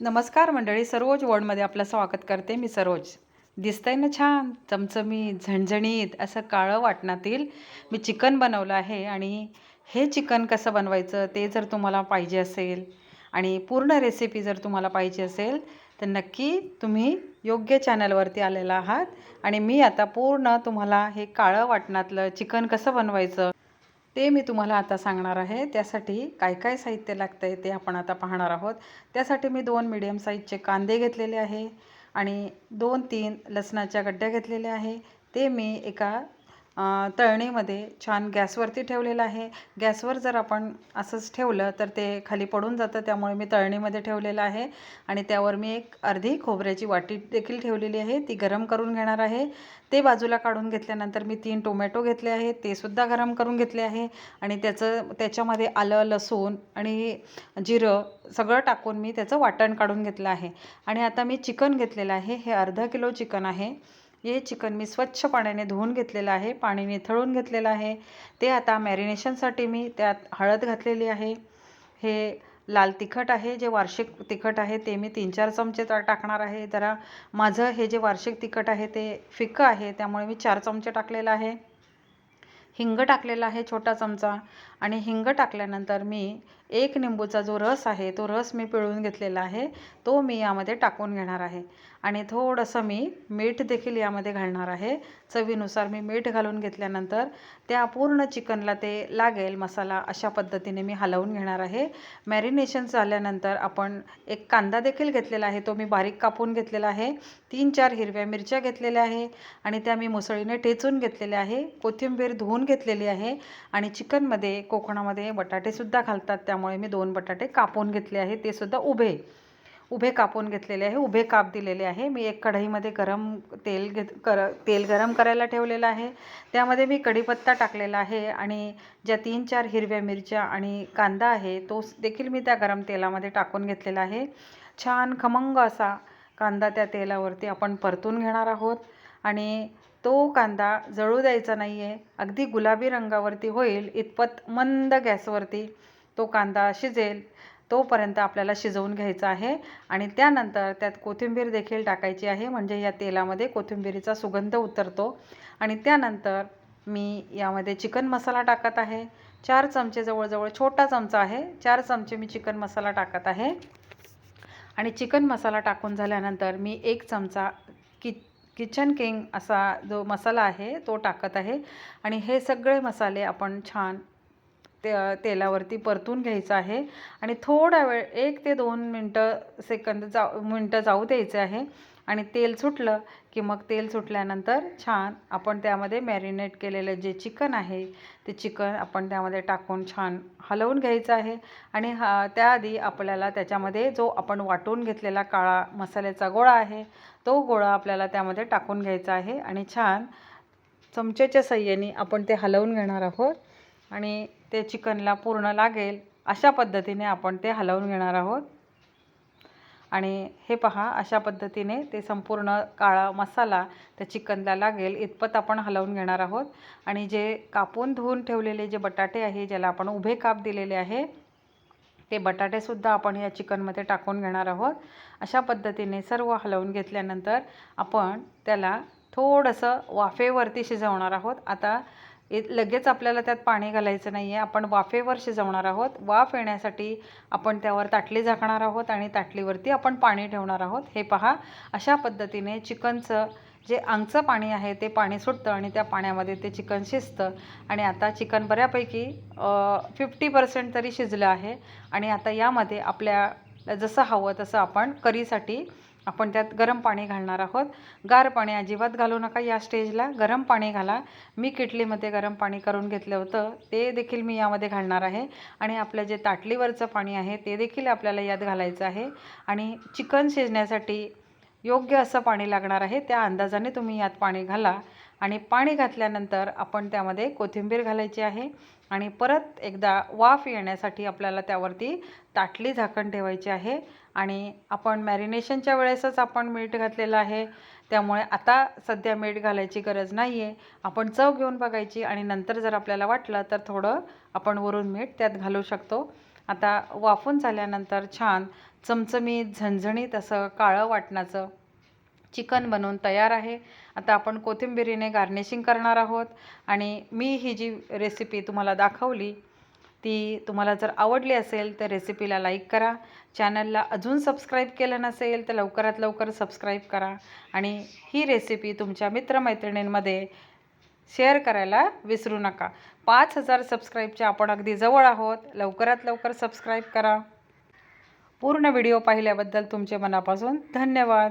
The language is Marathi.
नमस्कार मंडळी सरोज वॉर्डमध्ये आपलं स्वागत करते मी सरोज. दिसतंय ना छान चमचमीत झणझणीत असं काळं वाटणातील मी चिकन बनवलं आहे आणि हे चिकन कसं बनवायचं ते जर तुम्हाला पाहिजे असेल आणि पूर्ण रेसिपी जर तुम्हाला पाहिजे असेल तर नक्की तुम्ही योग्य चॅनलवरती आलेला आहात आणि मी आता पूर्ण तुम्हाला हे काळं वाटणातलं चिकन कसं बनवायचं ते मी तुम्हाला आता सांगणार आहे. त्यासाठी काय काय साहित्य लागतं आहे ते आपण आता पाहणार आहोत. त्यासाठी मी दोन मिडियम साईजचे कांदे घेतलेले आहे आणि दोन तीन लसणाच्या गड्ड्या घेतलेल्या आहे. ते मी एका तळणीमध्ये छान गॅसवरती ठेवलेलं आहे. गॅसवर जर आपण असंच ठेवलं तर ते खाली पडून जातं त्यामुळे मी तळणीमध्ये ठेवलेलं आहे. आणि त्यावर मी एक अर्धी खोबऱ्याची वाटी देखील ठेवलेली आहे. ती गरम करून घेणार आहे. ते बाजूला काढून घेतल्यानंतर मी तीन टोमॅटो घेतले आहे ते सुद्धा गरम करून घेतले आहे. आणि त्याचं त्याच्यामध्ये आलं लसूण आणि जिरं सगळं टाकून मी त्याचं वाटण काढून घेतलं आहे. आणि आता मी चिकन घेतलेलं आहे. हे अर्धा किलो चिकन आहे. हे चिकन मी स्वच्छ पाण्याने धुवून घेतलेलं आहे पाणी निथळून घेतलेलं आहे. ते आता मॅरिनेशनसाठी मी त्यात हळद घातलेली आहे. हे लाल तिखट आहे जे वार्षिक तिखट आहे ते मी तीन चार चमचे टाकणार आहे. जरा माझं हे जे वार्षिक तिखट आहे ते फिकं आहे त्यामुळे मी चार चमचे टाकलेलं आहे. हिंग टाकलेला आहे छोटा चमचा आणि हिंग टाकल्यानंतर मी एक निंबूचा जो रस आहे तो रस मी पिळून घेतलेला आहे तो मी यामध्ये टाकून घेणार आहे. आणि थोडंसं मी मीठ देखील यामध्ये घालणार आहे. चवीनुसार मी मीठ घालून घेतल्यानंतर त्या पूर्ण चिकनला ते लागेल मसाला अशा पद्धतीने मी हलवून घेणार आहे. मॅरिनेशन झाल्यानंतर आपण एक कांदा देखील घेतलेला आहे तो मी बारीक कापून घेतलेला आहे. तीन चार हिरव्या मिरच्या घेतलेल्या आहे आणि त्या मी मुसळीने ठेचून घेतलेल्या आहे. कोथिंबीर धुवून घेतलेली आहे. आणि चिकनमध्ये कोकणामध्ये बटाटेसुद्धा घालतात. त्यामुळे मी दोन बटाटे कापून घेतले आहे ते सुद्धा उभे उभे कापून घेतलेले आहे. उभे काप दिलेले आहे. मी एक कढईमध्ये गरम तेल घेत कर तेल गरम करायला ठेवलेलं आहे. त्यामध्ये मी कढीपत्ता टाकलेला आहे. आणि ज्या तीन चार हिरव्या मिरच्या आणि कांदा आहे तो देखील मी त्या गरम तेलामध्ये टाकून घेतलेला आहे. छान खमंग असा कांदा त्या तेलावरती आपण परतून घेणार आहोत. आणि तो कांदा जळू द्यायचा नाही आहे अगदी गुलाबी रंगावरती होईल इतपत मंद गॅसवरती तो कांदा शिजेल तोपर्यंत आपल्याला शिजवून घ्यायचा आहे. आणि त्यानंतर त्यात कोथिंबीर देखील टाकायची आहे म्हणजे या तेलामध्ये कोथिंबीरीचा सुगंध उतरतो. आणि त्यानंतर मी यामध्ये चिकन मसाला टाकत आहे. चार चमचे जवळजवळ छोटा चमचा आहे. चार चमचे मी चिकन मसाला टाकत आहे. आणि चिकन मसाला टाकून झाल्यानंतर मी एक चमचा कि किचन किंग असा जो मसाला आहे तो टाकत आहे. आणि हे सगळे मसाले आपण छान ते तेलावरती परतून घ्यायचं आहे. आणि थोडा वेळ एक ते दोन मिनटं सेकंद जाऊ मिनटं जाऊ द्यायचे आहे. आणि तेल सुटलं की मग तेल सुटल्यानंतर छान आपण त्यामध्ये मॅरिनेट केलेलं जे चिकन आहे ते चिकन आपण त्यामध्ये टाकून छान हलवून घ्यायचं आहे. आणि हा त्याआधी आपल्याला त्याच्यामध्ये जो आपण वाटून घेतलेला काळा मसाल्याचा गोळा आहे तो गोळा आपल्याला त्यामध्ये टाकून घ्यायचा आहे. आणि छान चमच्याच्या सहाय्याने आपण ते हलवून घेणार आहोत. आणि ते चिकनला पूर्ण लागेल अशा पद्धतीने आपण ते हलवून घेणार आहोत. आणि हे पहा अशा पद्धतीने ते संपूर्ण काळा मसाला त्या चिकनला लागेल. इतपत आपण हलवून घेणार आहोत. आणि जे कापून धुवून ठेवलेले जे बटाटे आहे ज्याला आपण उभे काप दिलेले आहे ते बटाटेसुद्धा आपण या चिकनमध्ये टाकून घेणार आहोत. अशा पद्धतीने सर्व हलवून घेतल्यानंतर आपण त्याला थोडंसं वाफेवरती शिजवणार आहोत. आता लगेच आपल्याला त्यात पाणी घालायचं नाही आहे आपण वाफेवर शिजवणार आहोत. वाफ येण्यासाठी आपण त्यावर ताटली झाकणार आहोत आणि ताटलीवरती आपण पाणी ठेवणार आहोत. हे पहा अशा पद्धतीने चिकनचं जे आंगचं पाणी आहे ते पाणी सुटतं आणि त्या पाण्यामध्ये ते चिकन शिजतं. आणि आता चिकन बऱ्यापैकी फिफ्टी पर्सेंट तरी शिजलं आहे. आणि आता यामध्ये आपल्या जसं हवं तसं आपण करीसाठी आपण त्यात गरम पाणी घालणार आहोत. गार पाणी अजिबात घालू नका या स्टेजला. गरम पाणी घाला. मी किटलीमध्ये गरम पाणी करून घेतलं होतं. ते देखील मी यामध्ये घालणार आहे. आणि आपलं जे ताटलीवरचं पाणी आहे ते देखील आपल्याला यात घालायचं आहे. आणि चिकन शिजण्यासाठी योग्य असं पाणी लागणार आहे. त्या अंदाजाने तुम्ही यात पाणी घाला. आणि पाणी घातल्यानंतर आपण त्यामध्ये कोथिंबीर घालायची आहे. आणि परत एकदा वाफ येण्यासाठी आपल्याला त्यावरती ताटली झाकण ठेवायची आहे. आणि आपण मॅरिनेशनच्या वेळेसच आपण मीठ घातलेलं आहे. त्यामुळे आता सध्या मीठ घालायची गरज नाही आहे आपण चव घेऊन बघायची आणि नंतर जर आपल्याला वाटलं तर थोडं आपण वरून मीठ त्यात घालू शकतो. आता वाफून झाल्यानंतर छान चमचमीत झणझणीत असं काळं वाटणाचं चिकन बनवून तयार आहे. आता आपण कोथिंबिरीने गार्निशिंग करणार आहोत. आणि मी ही जी रेसिपी तुम्हाला दाखवली ती तुम्हाला जर आवडली असेल तर रेसिपीला लाईक करा. चॅनलला अजून सबस्क्राईब केलं नसेल तर लवकरात लवकर सबस्क्राईब करा. आणि ही रेसिपी तुमच्या मित्रमैत्रिणींमध्ये शेअर करायला विसरू नका. पाच हजार सबस्क्राईबच्या आपण अगदी जवळ आहोत. लवकरात लवकर सबस्क्राईब करा. पूर्ण व्हिडिओ पाहिल्याबद्दल तुमचे मनापासून धन्यवाद.